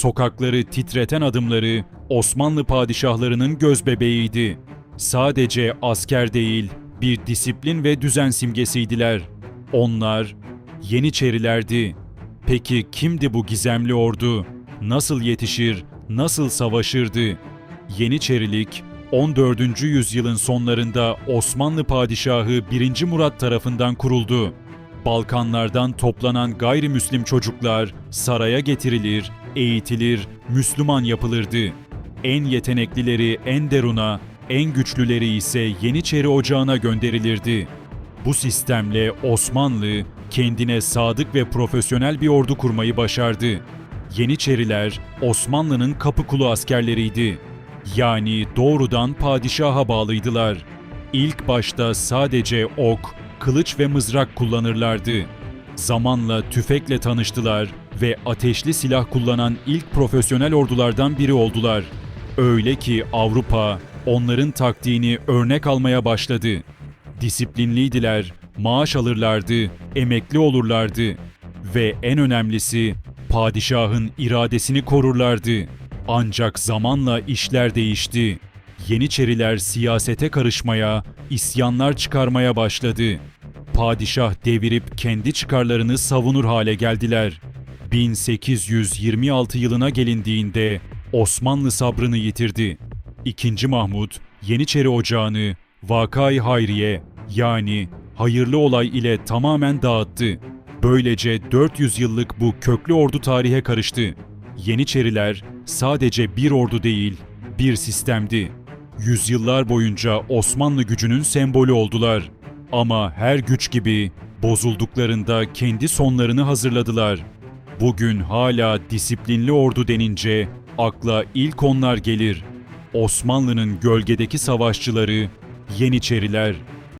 sokakları titreten adımları Osmanlı padişahlarının gözbebeğiydi. Sadece asker değil, bir disiplin ve düzen simgesiydiler. Onlar Yeniçerilerdi. Peki kimdi bu gizemli ordu? Nasıl yetişir, nasıl savaşırdı? Yeniçerilik 14. yüzyılın sonlarında Osmanlı padişahı 1. Murat tarafından kuruldu. Balkanlardan toplanan gayrimüslim çocuklar saraya getirilir, eğitilir, Müslüman yapılırdı. En yeteneklileri Enderun'a, en güçlüleri ise Yeniçeri Ocağı'na gönderilirdi. Bu sistemle Osmanlı kendine sadık ve profesyonel bir ordu kurmayı başardı. Yeniçeriler Osmanlı'nın kapı kulu askerleriydi. Yani doğrudan padişaha bağlıydılar. İlk başta sadece ok, kılıç ve mızrak kullanırlardı. Zamanla tüfekle tanıştılar ve ateşli silah kullanan ilk profesyonel ordulardan biri oldular. Öyle ki Avrupa onların taktiğini örnek almaya başladı. Disiplinliydiler, maaş alırlardı, emekli olurlardı ve en önemlisi padişahın iradesini korurlardı. Ancak zamanla işler değişti. Yeniçeriler siyasete karışmaya, isyanlar çıkarmaya başladı. Padişah devirip kendi çıkarlarını savunur hale geldiler. 1826 yılına gelindiğinde Osmanlı sabrını yitirdi. İkinci Mahmut Yeniçeri Ocağı'nı Vakay Hayriye yani hayırlı olay ile tamamen dağıttı. Böylece 400 yıllık bu köklü ordu tarihe karıştı. Yeniçeriler sadece bir ordu değil, bir sistemdi. Yüzyıllar boyunca Osmanlı gücünün sembolü oldular. Ama her güç gibi bozulduklarında kendi sonlarını hazırladılar. Bugün hala disiplinli ordu denince akla ilk onlar gelir. Osmanlı'nın gölgedeki savaşçıları Yeniçeriler.